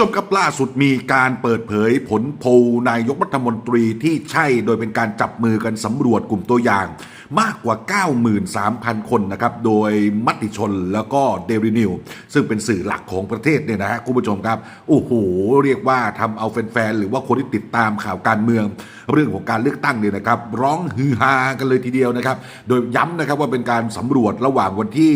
ชมครับล่าสุดมีการเปิดเผยผลโพลนายกรัฐมนตรีที่ใช่โดยเป็นการจับมือกันสำรวจกลุ่มตัวอย่าง มากกว่า 93,000 คนนะครับ โดยมติชนแล้วก็เดลินิวซึ่งเป็นสื่อหลักของประเทศเนี่ยนะฮะคุณผู้ชมครับ โอ้โห เรียกว่าทำเอาแฟนๆ หรือว่าคนที่ติดตามข่าวการเมือง เรื่องของการเลือกตั้งเนี่ยนะครับ ร้องฮือฮากันเลยทีเดียวนะครับ โดยย้ำนะครับว่าเป็นการสำรวจระหว่างวันที่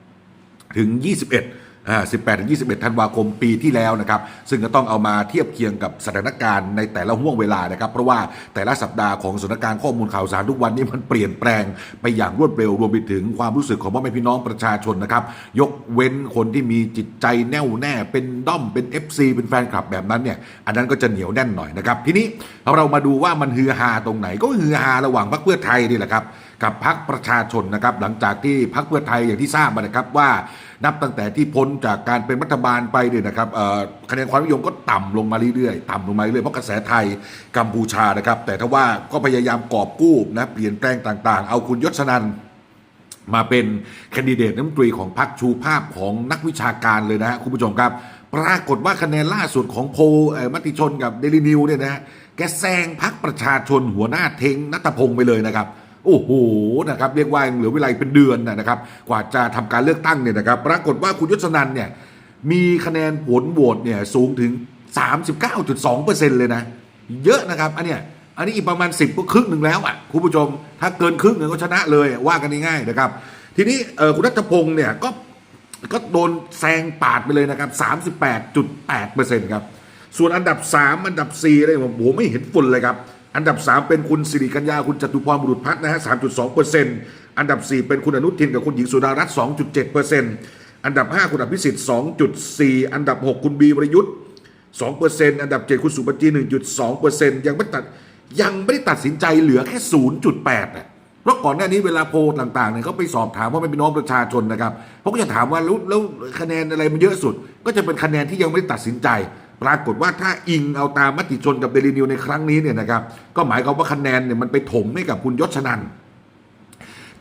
18 ถึง 21อ่า 18ถึง21 ธันวาคมปีที่แล้วนะครับ ซึ่งก็ต้องเอามาเทียบเคียงกับสถานการณ์ในแต่ละห่วงเวลานะครับ เพราะว่าแต่ละสัปดาห์ของสถานการณ์ข้อมูลข่าวสารทุกวันนี้มันเปลี่ยนแปลงไปอย่างรวดเร็วรวมไปถึงความรู้สึกของพ่อแม่พี่น้องประชาชนนะครับ ยกเว้นคนที่มีจิตใจแน่วแน่ เป็นด้อมเป็น FC เป็นแฟนคลับแบบนั้นเนี่ย อันนั้นก็จะเหนียวแน่นหน่อยนะครับ ทีนี้เรามาดูว่ามันฮือฮาตรงไหน ก็ฮือฮาระหว่างพรรคเพื่อไทยนี่แหละครับกับพรรคประชาชนนะครับหลังจากที่พรรคเพื่อไทยอย่างที่ทราบมานะครับว่า นับตั้งแต่ที่พ้นจากการเป็นรัฐบาลไปเนี่ยนะครับคะแนนความนิยมก็ต่ำลงมาเรื่อยๆ ต่ำลงมาเรื่อยๆเพราะกระแสไทยกัมพูชานะครับ แต่ถ้าว่าก็พยายามกอบกู้นะเปลี่ยนแปลงต่างๆ เอาคุณยศนันมาเป็นแคนดิเดตรัฐมนตรีของพรรคชูภาพของนักวิชาการเลยนะฮะคุณผู้ชมครับปรากฏว่าคะแนนล่าสุดของโพลมติชนกับเดลินิวเนี่ยนะแกแซงพรรคประชาชนหัวหน้าเทงนัตพงศ์ไปเลยนะครับ โอ้โหนะครับเรียกว่ายังเหลือเวลาอีกเป็นเดือนนะครับ กว่าจะทำการเลือกตั้งเนี่ยนะครับ ปรากฏว่าคุณยศนันเนี่ยมีคะแนนผลโหวตเนี่ยสูงถึง 39.2%เลยนะ เยอะนะครับอันเนี้ยอันนี้อีกประมาณ 10ก็ครึ่งหนึ่งแล้วอะคุณผู้ชม ถ้าเกินครึ่งหนึ่งก็ชนะเลยว่ากันง่ายๆนะครับ ทีนี้คุณรัชพงศ์เนี่ยก็ก็โดนแซงปาดไปเลยนะครับ 38.8%ครับส่วนอันดับ 3 อันดับ 4 อะไรผมโอ้ไม่เห็นฝุ่นเลยครับ อันดับ 3 เป็นคุณสิริกัญญาคุณจตุพรบุรุษพัฒน์นะฮะ3.2%อันดับ 4 เป็นคุณอนุทินกับคุณหญิงสุดารัตน์2.7%อันดับ 5 คุณอภิสิทธิ์2.4อันดับ 6 คุณบีวรยุทธ์2%อันดับ 7 คุณสุปจี1.2%ยังไม่ตัดยังไม่ได้ตัดสินใจเหลือแค่0.8อะเพราะก่อนหน้านี้เวลาโพลต่างๆเนี่ยเขาไปสอบถามว่าไม่เป็นน้องประชาชนนะครับเขาก็จะถามว่าแล้วแล้วคะแนนอะไรมันเยอะสุด ก็จะเป็นคะแนนที่ยังไม่ได้ตัดสินใจ ปรากฏว่าถ้าอิงเอาตามมติชนกับเดลินิวในครั้งนี้เนี่ยนะครับก็หมายความว่าคะแนนเนี่ยมันไปถมให้กับคุณยศนัน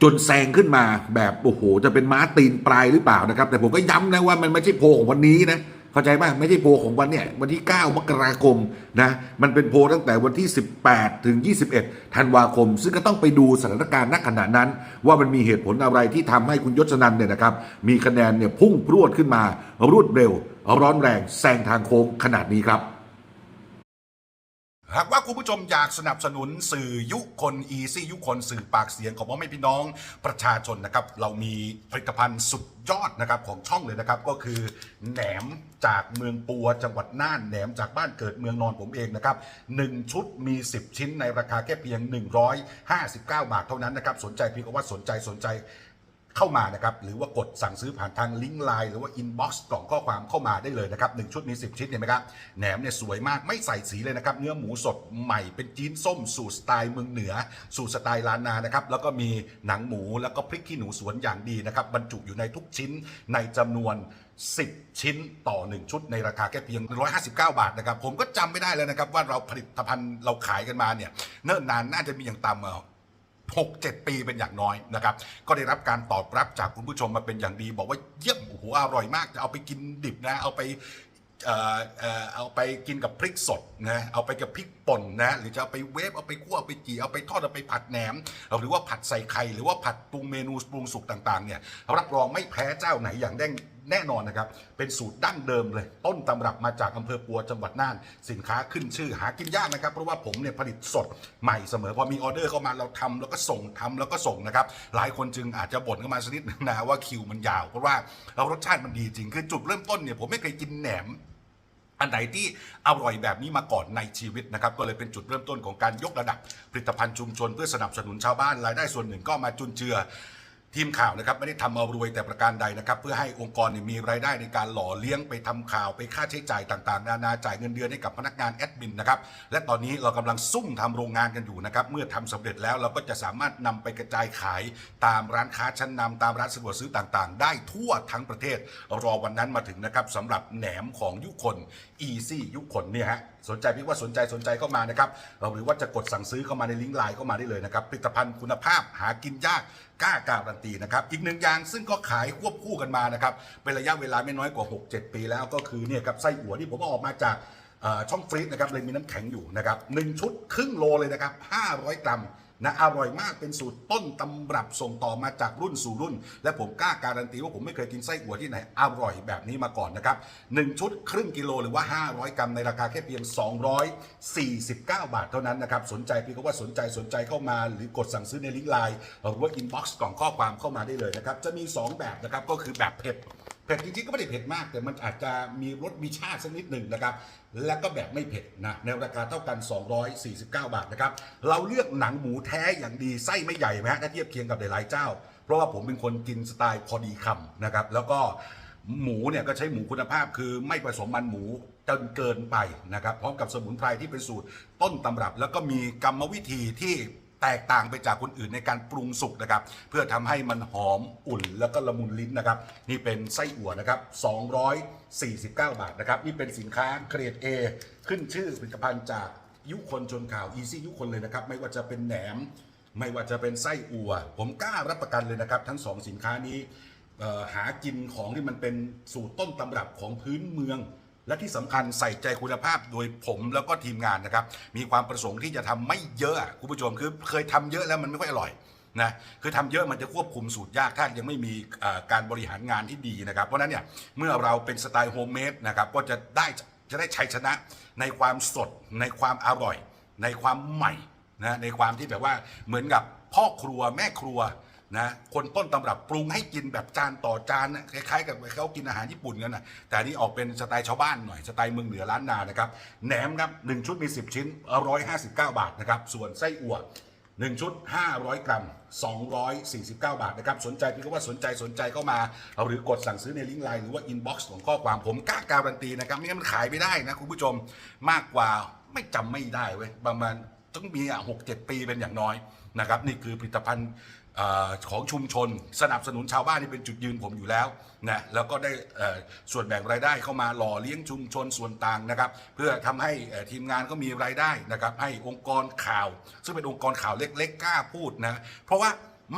จนแซงขึ้นมาแบบโอ้โหจะเป็นม้าตีนปลายหรือเปล่านะครับ แต่ผมก็ย้ำนะว่ามันไม่ใช่โพลของวันนี้นะเข้าใจไหมไม่ใช่โพลของวันเนี่ยวันที่ 9 มกราคมนะมันเป็นโพลตั้งแต่วันที่ 18 ถึง 21 ธันวาคม ซึ่งก็ต้องไปดูสถานการณ์ณขณะนั้น ว่ามันมีเหตุผลอะไรที่ทำให้คุณยศนันเนี่ยนะครับมีคะแนนเนี่ยพุ่งพรวดขึ้นมารวดเร็ว ร้อนแรงแซงทางโค้งขนาดนี้ครับ หากว่าคุณผู้ชมอยากสนับสนุนสื่อยุคนอีซี่ยุคนสื่อปากเสียงของพ่อแม่พี่น้องประชาชนนะครับ เรามีผลิตภัณฑ์สุดยอดนะครับของช่องเลยนะครับก็คือแหนมจากเมืองปัวจังหวัดน่านแหนมจากบ้านเกิดเมืองนอนผมเองนะครับหนึ่งชุดมี 10 ชิ้นในราคาแค่เพียง 159 บาทเท่านั้นนะครับสนใจเพียงว่าสนใจสนใจ เข้ามานะครับ หรือว่ากดสั่งซื้อผ่านทางลิงก์ไลน์หรือว่าอินบ็อกซ์กล่องข้อความเข้ามาได้เลยนะครับหนึ่งชุดมี 10 ชิ้นเห็นไหมครับแหนมเนี่ยสวยมากไม่ใส่สีเลยนะครับ เนื้อหมูสดใหม่เป็นจีนส้มสูตรสไตล์เมืองเหนือ สูตรสไตล์ล้านนานะครับแล้วก็มีหนังหมูแล้วก็พริกขี้หนูสวนอย่างดีนะครับบรรจุอยู่ในทุกชิ้นในจำนวน10 ชิ้นต่อ 1 ชุดในราคาแค่เพียง 159 บาทนะครับ ผมก็จำไม่ได้แล้วนะครับ ว่าเราผลิตภัณฑ์เราขายกันมาเนี่ยเนิ่นนานน่าจะมีอย่างต่ำ อะหกเจ็ดปีเป็นอย่างน้อยนะครับ ก็ได้รับการตอบรับจากคุณผู้ชมมาเป็นอย่างดี บอกว่าเยี่ยมโอ้โหอร่อยมากจะเอาไปกินดิบนะเอาไปเอ่อเอ่อเอาไปกินกับพริกสดนะเอาไปกับพริกป่นนะหรือจะเอาไปเวฟเอาไปคั่วเอาไปจีเอาไปทอดเอาไปผัดแหนมหรือว่าผัดใส่ไข่หรือว่าผัดปรุงเมนูปรุงสุกต่างๆเนี่ยรับรองไม่แพ้เจ้าไหนอย่างแน่แน่นอนนะครับ เป็นสูตรดั้งเดิมเลย ต้นตำรับมาจากอำเภอปัวจังหวัดน่าน สินค้าขึ้นชื่อหากินยากนะครับ เพราะว่าผมเนี่ยผลิตสดใหม่เสมอพอมีออเดอร์เข้ามาเราทำแล้วก็ส่งทำแล้วก็ส่งนะครับ หลายคนจึงอาจจะบ่นเข้ามาสักนิดนึงนะว่าคิวมันยาว เพราะว่าเรารสชาติมันดีจริงคือจุดเริ่มต้นเนี่ยผมไม่เคยกินแหนมอันไหนที่อร่อยแบบนี้มาก่อนในชีวิตนะครับ ก็เลยเป็นจุดเริ่มต้นของการยกระดับผลิตภัณฑ์ชุมชนเพื่อสนับสนุนชาวบ้านรายได้ส่วนหนึ่งก็มาจุนเจือ ทีมข่าวนะครับไม่ได้ทำเอารวยแต่ประการใดนะครับ เพื่อให้องค์กรเนี่ยมีรายได้ในการหล่อเลี้ยงไปทำข่าวไปค่าใช้จ่ายต่างๆ นานาจ่ายเงินเดือนให้กับพนักงานแอดมินนะครับและตอนนี้เรากำลังซุ่มทำโรงงานกันอยู่นะครับเมื่อทำสำเร็จแล้วเราก็จะสามารถนำไปกระจายขายตามร้านค้าชั้นนำตามร้านสะดวกซื้อต่างๆ ได้ทั่วทั้งประเทศรอวันนั้นมาถึงนะครับสำหรับแหนมของยุคนอีซี่ยุคนเนี่ยฮะสนใจพี่ว่าสนใจสนใจเข้ามานะครับหรือว่าจะกดสั่งซื้อเข้ามาในลิงก์ไลน์เข้ามาได้เลยนะครับผลิตภัณฑ์คุณภาพหากินยากกล้าการันตีนะครับอีกหนึ่งอย่างซึ่งก็ขายควบคู่กันมานะครับเป็นระยะเวลาไม่น้อยกว่า 6-7 ปีแล้วก็คือเนี่ยครับไส้อั่วที่ผมออกมาจากช่องฟรีซนะครับเลยมีน้ำแข็งอยู่นะครับหนึ่งชุดครึ่งโลเลยนะครับ500 กรัม นะอร่อยมากเป็นสูตรต้นตำรับส่งต่อมาจากรุ่นสู่รุ่น และผมกล้าการันตีว่าผมไม่เคยกินไส้อั่วที่ไหนอร่อยแบบนี้มาก่อนนะครับหนึ่งชุดครึ่งกิโลหรือว่า 500 กรัมในราคาแค่เพียง 249 บาทเท่านั้นนะครับสนใจพี่ก็ว่าสนใจสนใจเข้ามา หรือกดสั่งซื้อในลิงก์ไลน์หรือว่าอินบ็อกซ์กล่องข้อความเข้ามาได้เลยนะครับจะมี 2 แบบนะครับก็คือแบบเผ็ด ผ็ดจริงๆก็ไม่ได้เผ็ดมาก แต่มันอาจจะมีรสมีชาติสักนิดหนึ่งนะครับ แล้วก็แบบไม่เผ็ดนะในราคาเท่ากัน 249 บาทนะครับ เราเลือกหนังหมูแท้อย่างดีไส้ไม่ใหญ่ไหมฮะถ้าเทียบเคียงกับหลายๆเจ้า เพราะว่าผมเป็นคนกินสไตล์พอดีคำนะครับ แล้วก็หมูเนี่ยก็ใช้หมูคุณภาพคือไม่ผสมมันหมูจนเกินไปนะครับพร้อมกับสมุนไพรที่เป็นสูตรต้นตำรับ แล้วก็มีกรรมวิธีที่ แตกต่างไปจากคนอื่นในการปรุงสุกนะครับ เพื่อทำให้มันหอมอุ่นแล้วก็ละมุนลิ้นนะครับ นี่เป็นไส้อั่วนะครับ 249 บาทนะครับ นี่เป็นสินค้าเกรด A ขึ้นชื่อผลิตภัณฑ์จากยุคนชนข่าว Easy ยุคนเลยนะครับ ไม่ว่าจะเป็นแหนม ไม่ว่าจะเป็นไส้อั่ว ผมกล้ารับประกันเลยนะครับ ทั้งสองสินค้านี้หากินของที่มันเป็นสูตรต้นตำรับของพื้นเมือง และที่สำคัญใส่ใจคุณภาพโดยผมแล้วก็ทีมงานนะครับ มีความประสงค์ที่จะทำไม่เยอะคุณผู้ชมคือเคยทำเยอะแล้วมันไม่ค่อยอร่อยนะคือทำเยอะมันจะควบคุมสูตรยากถ้ายังไม่มีการบริหารงานที่ดีนะครับ เพราะนั้นเนี่ยเมื่อเราเป็นสไตล์โฮมเมดนะครับก็จะได้จะได้ชัยชนะในความสดในความอร่อย ในความใหม่นะในความที่แบบว่าเหมือนกับพ่อครัวแม่ครัว นะคนต้นตำรับปรุงให้กินแบบจานต่อจานนะคล้ายๆ กับเขากินอาหารญี่ปุ่นกันนะแต่นนี้ออกเป็นสไตล์ชาวบ้านหน่อยสไตล์เมืองเหนือล้านนานะครับแหนมครับหนึ่งชุดมี 10 ชิ้น 159 บาทนะครับส่วนไส้อั่วหนึ่งชุด 500 กรัม 249 บาทนะครับ สนใจพี่ก็ว่าสนใจสนใจเข้ามาเอาหรือกดสั่งซื้อในลิงก์ไลน์หรือว่าอินบ็อกซ์ของข้อความผมกล้าการันตีนะครับ ไม่งั้นมันขายไม่ได้นะคุณผู้ชมมากกว่าไม่จำไม่ได้เว้ยประมาณต้องมีอะหกเจ็ดปีเป็นอย่างน้อยนะครับ นี่คือผลิตภัณฑ์ อของชุมชนสนับสนุนชาวบ้านนี่เป็นจุดยืนผมอยู่แล้วนะแล้วก็ได้เอ่อส่วนแบ่งรายได้เข้ามาหล่อเลี้ยงชุมชนส่วนต่างนะครับเพื่อทำให้เอ่อทีมงานก็มีรายได้นะครับให้องค์กรข่าว ซึ่งเป็นองค์กรข่าวเล็กๆกล้าพูดนะเพราะว่า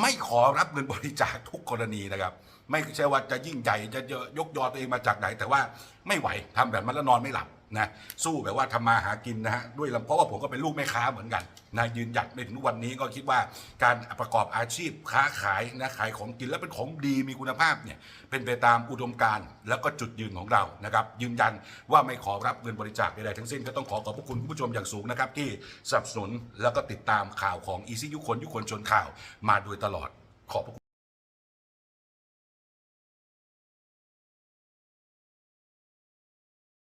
ไม่ขอรับเงินบริจาคทุกกรณีนะครับ ไม่ใช่ว่าจะยิ่งใหญ่จะยกยอตัวเองมาจากไหน แต่ว่าไม่ไหวทำแบบมันแล้วนอนไม่หลับ นะสู้แบบว่าทำมาหากินนะฮะด้วยลำเพราะว่าผมก็เป็นลูกแม่ค้าเหมือนกันนะยืนหยัดในถึงวันนี้ก็คิดว่าการประกอบอาชีพค้าขายนะขายของกินแล้วเป็นของดีมีคุณภาพเนี่ยเป็นไปตามอุดมการณ์แล้วก็จุดยืนของเรานะครับยืนยันว่าไม่ขอรับเงินบริจาคใดๆทั้งสิ้นก็ต้องขอขอบพระคุณคุณผู้ชมอย่างสูงนะครับที่สนับสนุนแล้วก็ติดตามข่าวของอีซี่ยุคนยุคนชนข่าวมาโดยตลอดขอบพระคุณ